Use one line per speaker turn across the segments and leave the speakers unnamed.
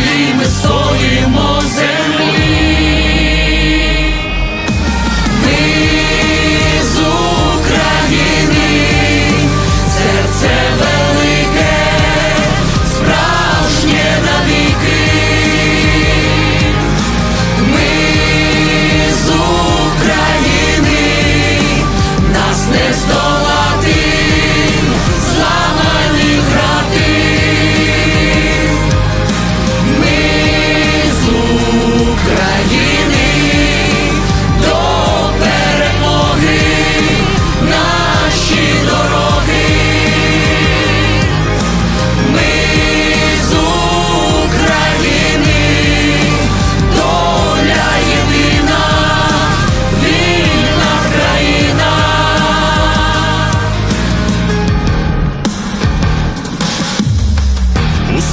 Солі ми солимо землю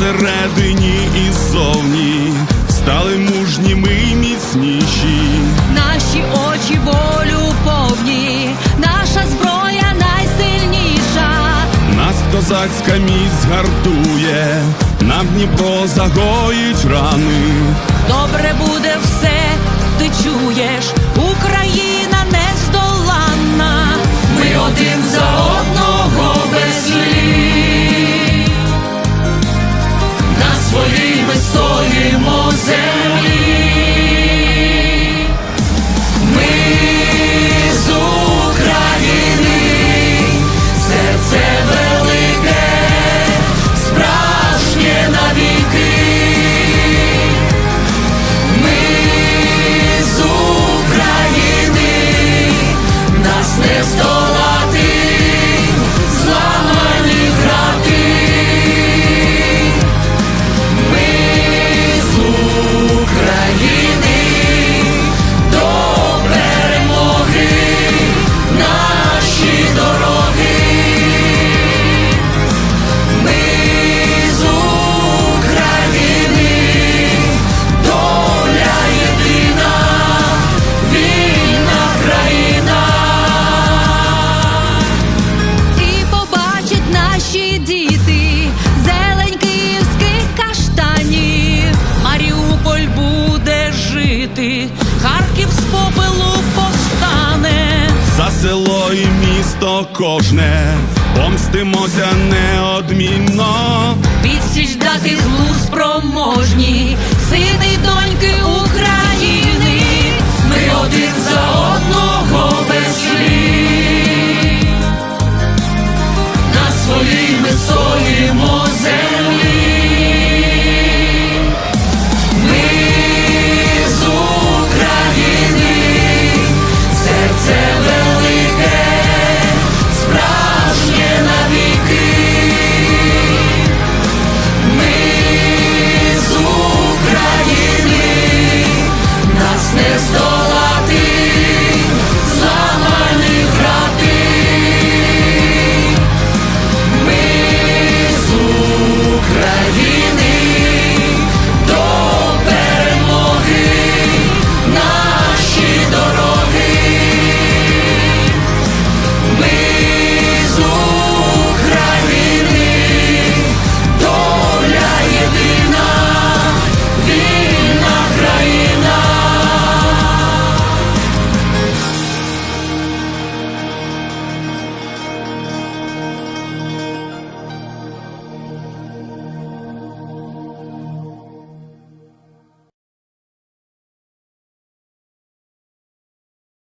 всередині і ззовні стали мужніми і міцніші.
Наші очі волю повні, наша зброя найсильніша.
Нас козацька міць гартує, нам Дніпро загоїть рани.
Добре буде все, ти чуєш, Україна
не.
Кожне, помстимося неодмінно,
відсіч дати зло.